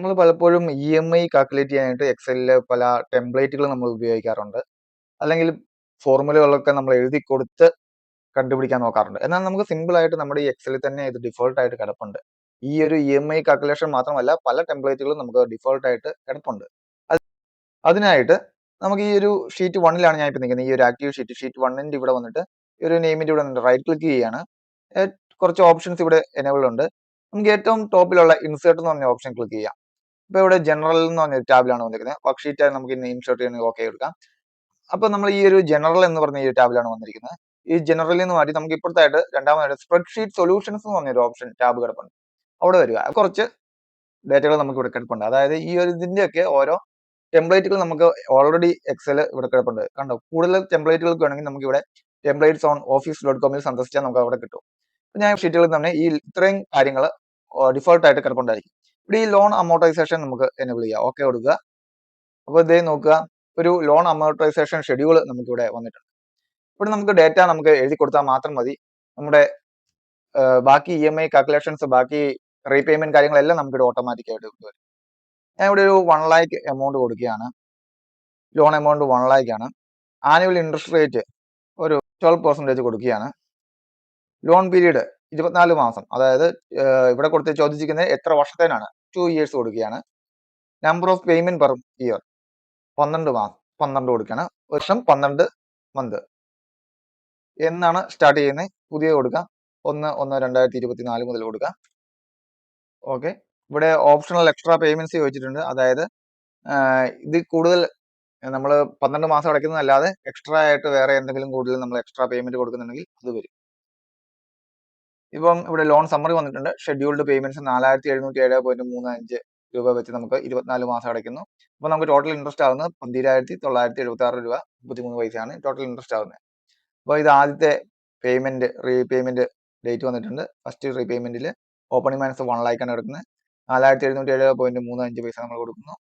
നമ്മൾ പലപ്പോഴും E M I calculate ചെയ്യാനായിട്ട് എക്സലിൽ പല ടെംപ്ലേറ്റുകൾ നമ്മൾ ഉപയോഗിക്കാറുണ്ട്. അല്ലെങ്കിൽ ഫോർമുലകളൊക്കെ നമ്മൾ എഴുതി കൊടുത്ത് കണ്ടുപിടിക്കാൻ നോക്കാറുണ്ട്. എന്നാൽ നമുക്ക് സിമ്പിൾ ആയിട്ട് നമ്മുടെ ഈ എക്സലിൽ തന്നെ ഇത് ഡിഫോൾട്ട് ആയിട്ട് കിടപ്പുണ്ട്. ഈ ഒരു ഇ എം ഐ കാൽക്കുലേഷൻ മാത്രമല്ല പല ടെംപ്ലേറ്റുകളും നമുക്ക് ഡിഫോൾട്ട് ആയിട്ട് കിടപ്പുണ്ട്. അതിനായിട്ട് നമുക്ക് ഈ ഒരു ഷീറ്റ് വണ്ണിലാണ് ഞാൻ ഇപ്പോൾ നിൽക്കുന്നത്. ഈ ഒരു ആക്റ്റീവ് ഷീറ്റ് ഷീറ്റ് വണ്ണിന്റെ ഇവിടെ വന്നിട്ട് ഈ ഒരു നെയിമിന്റെ ഇവിടെ വന്നിട്ട് റൈറ്റ് ക്ലിക്ക് ചെയ്യുകയാണ്. കുറച്ച് ഓപ്ഷൻസ് ഇവിടെ എനേബിൾ ഉണ്ട്. നമുക്ക് ഏറ്റവും ടോപ്പിലുള്ള ഇൻസേർട്ട് എന്ന് പറഞ്ഞ ഓപ്ഷൻ ക്ലിക്ക് ചെയ്യാം. ഇപ്പൊ ഇവിടെ ജനറൽ എന്ന് പറഞ്ഞ ടാബിലാണ് വന്നിരിക്കുന്നത് വർക്ക് ഷീറ്റ് നമുക്ക് ഇന്ന് ഇൻസേർട്ട് ചെയ്യണമെങ്കിൽ ഓക്കെ എടുക്കാം അപ്പൊ നമ്മൾ ഈ ഒരു ജനറൽ എന്ന് പറഞ്ഞ ഈ ടാബിലാണ് വന്നിരിക്കുന്നത് ഈ ജനറലിൽ നിന്ന് മാറ്റി നമുക്ക് ഇപ്പുറത്തായിട്ട് രണ്ടാമതായിട്ട് സ്പ്രെഡ്ഷീറ്റ് സൊല്യൂഷൻസ് എന്ന് പറഞ്ഞൊരു ഓപ്ഷൻ ടാബ് കിടപ്പുണ്ട്. അവിടെ വരിക. കുറച്ച് ഡേറ്റകൾ നമുക്ക് ഇവിടെ കിടപ്പുണ്ട്. അതായത് ഈ ഒരു ഇതിന്റെയൊക്കെ ഓരോ ടെംപ്ലേറ്റുകൾ നമുക്ക് ഓൾറെഡി എക്സൽ ഇവിടെ കിടപ്പുണ്ട്. കണ്ടോ? കൂടുതൽ ടെംപ്ലേറ്റുകൾക്ക് വേണമെങ്കിൽ നമുക്ക് ഇവിടെ ടെംപ്ലേറ്റ്സ് ഓൺ ഓഫീസ് ഡോട്ട് കോമിൽ സന്ദർശിച്ചാൽ നമുക്ക് അവിടെ കിട്ടും. ഞാൻ ഷീറ്റുകളിൽ തന്നെ ഈ ഇത്രയും കാര്യങ്ങൾ ഡിഫോൾട്ട് ആയിട്ട് കിടപ്പുണ്ടായിരിക്കും. ഇവിടെ ഈ ലോൺ അമോർട്ടൈസേഷൻ നമുക്ക് എനേബിൾ ചെയ്യാം. ഓക്കെ കൊടുക്കുക. അപ്പോൾ ഇതേ നോക്കുക ഒരു ലോൺ അമോർട്ടൈസേഷൻ ഷെഡ്യൂൾ നമുക്ക് ഇവിടെ വന്നിട്ടുണ്ട്. ഇവിടെ നമുക്ക് ഡേറ്റ നമുക്ക് എഴുതി കൊടുത്താൽ മാത്രം മതി. നമ്മുടെ ബാക്കി ഇ എം ഐ കാൽക്കുലേഷൻസ് ബാക്കി റീപേയ്മെന്റ് കാര്യങ്ങളെല്ലാം നമുക്ക് ഓട്ടോമാറ്റിക്കായിട്ട് വരും ഞാൻ ഇവിടെ ഒരു വൺ ലാക്ക് എമൗണ്ട് കൊടുക്കുകയാണ്. ലോൺ എമൗണ്ട് വൺ ആണ്. ആനുവൽ ഇൻട്രസ്റ്റ് റേറ്റ് ഒരു ട്വൽവ് പെർസെന്റേജ് കൊടുക്കുകയാണ്. ലോൺ പീരീഡ് ഇരുപത്തിനാല് മാസം. അതായത് ഇവിടെ കൊടുത്ത് ചോദിച്ചിരിക്കുന്നത് എത്ര വർഷത്തേനാണ്? ടു ഇയേഴ്സ് കൊടുക്കുകയാണ്. Number of payment per year പന്ത്രണ്ട് മാസം പന്ത്രണ്ട് കൊടുക്കുകയാണ്. ഒരു വർഷം പന്ത്രണ്ട് മന്ത് എന്നാണ് സ്റ്റാർട്ട് ചെയ്യുന്നത്. പുതിയ കൊടുക്കാം. ഒന്ന് ഒന്ന് രണ്ടായിരത്തി ഇരുപത്തി നാല് മുതൽ കൊടുക്കാം. ഓക്കെ ഇവിടെ ഓപ്ഷണൽ എക്സ്ട്രാ പേയ്മെന്റ്സ് ചോദിച്ചിട്ടുണ്ട്. അതായത് ഇത് കൂടുതൽ നമ്മൾ പന്ത്രണ്ട് മാസം അടയ്ക്കുന്നതല്ലാതെ എക്സ്ട്രാ ആയിട്ട് വേറെ എന്തെങ്കിലും കൂടുതൽ നമ്മൾ എക്സ്ട്രാ പേയ്മെന്റ് കൊടുക്കുന്നുണ്ടെങ്കിൽ അത് വരും. ഇപ്പം ഇവിടെ ലോൺ സമ്മറി വന്നിട്ടുണ്ട്. ഷെഡ്യൂൾഡ് പേയ്മെന്റ്സ് നാലായിരത്തി എഴുന്നൂറ്റി ഏഴ് പോയിന്റ് മൂന്ന് അഞ്ച് രൂപ വെച്ച് നമുക്ക് ഇരുപത്തിനാല് മാസം അടയ്ക്കുന്നു. അപ്പോൾ നമുക്ക് ടോട്ടൽ ഇൻട്രസ്റ്റ് ആവുന്നത് പന്തിരായിരത്തി തൊള്ളായിരത്തി എഴുപത്തി ആറ് രൂപ മുപ്പത്തിമൂന്ന് പൈസയാണ് ടോട്ടൽ ഇൻട്രസ്റ്റ് ആവുന്നത്. അപ്പോൾ ഇത് ആദ്യത്തെ പേയ്മെന്റ് റീപേയ്മെന്റ് ഡേറ്റ് വന്നിട്ടുണ്ട്. ഫസ്റ്റ് റീപേയ്മെന്റിൽ ഓപ്പണിംഗ് ബാലൻസ് വൺ ലാക്കാണ് എടുക്കുന്നത് നാലായിരത്തി എഴുന്നൂറ്റി ഏഴ് പോയിന്റ് മൂന്ന് അഞ്ച് പൈസ നമ്മൾ കൊടുക്കുന്നു.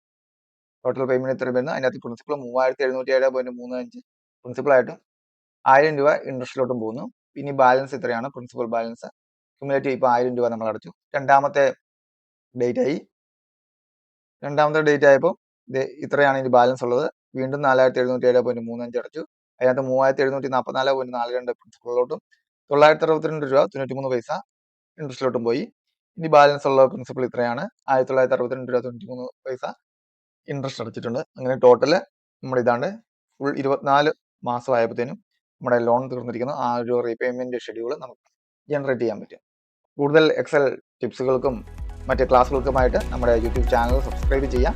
ടോട്ടൽ പേയ്മെന്റ് എത്ര വരുന്നു അതിനകത്ത് പ്രിൻസിപ്പൾ മൂവായിരത്തി എഴുന്നൂറ്റി ഏഴ് പോയിന്റ് മൂന്ന് അഞ്ച്. പ്രിൻസിപ്പൾ ആയിട്ടും ആയിരം രൂപ ഇൻട്രസ്റ്റിലോട്ടും പോകുന്നു. ഇനി ബാലൻസ് ഇത്രയാണ് പ്രിൻസിപ്പൽ ബാലൻസ് ക്യുമുലേറ്റീവ് ഇപ്പോൾ ആയിരം രൂപ നമ്മൾ അടച്ചു. രണ്ടാമത്തെ ഡേറ്റ് ആയി. രണ്ടാമത്തെ ഡേറ്റ് ആയപ്പോൾ ഇത് ഇത്രയാണ് ഇനി ബാലൻസ് ഉള്ളത്. വീണ്ടും നാലായിരത്തി എഴുന്നൂറ്റി ഏഴ് പോയിന്റ് മൂന്ന് അഞ്ച് അടച്ചു. അതിനകത്ത് മൂവായിരത്തി എഴുന്നൂറ്റി നാൽപ്പത്തിനാല് പോയിന്റ് നാല് രണ്ട് പ്രിൻസിപ്പളിലോട്ടും തൊള്ളായിരത്തി അറുപത്തിരണ്ട് രൂപ തൊണ്ണൂറ്റി മൂന്ന് പൈസ ഇൻട്രസ്റ്റിലോട്ടും പോയി. ഇനി ബാലൻസ് ഉള്ള പ്രിൻസിപ്പൾ ഇത്രയാണ്. ആയിരത്തി തൊള്ളായിരത്തി അറുപത്തിരണ്ട് രൂപ തൊണ്ണൂറ്റി മൂന്ന് പൈസ ഇൻട്രസ്റ്റ് അടച്ചിട്ടുണ്ട്. അങ്ങനെ ടോട്ടൽ നമ്മുടെ ഇതാണ്ട് ഫുൾ ഇരുപത്തിനാല് മാസമായപ്പോഴത്തേനും നമ്മുടെ ലോൺ തീർന്നിരിക്കുന്നു. ആ ഒരു റീപേയ്മെന്റ് ഷെഡ്യൂൾ നമുക്ക് ജനറേറ്റ് ചെയ്യാൻ പറ്റും. കൂടുതൽ എക്സൽ ടിപ്സുകൾക്കും മറ്റ് ക്ലാസ്സുകൾക്കുമായിട്ട് നമ്മുടെ യൂട്യൂബ് ചാനൽ സബ്സ്ക്രൈബ് ചെയ്യാം.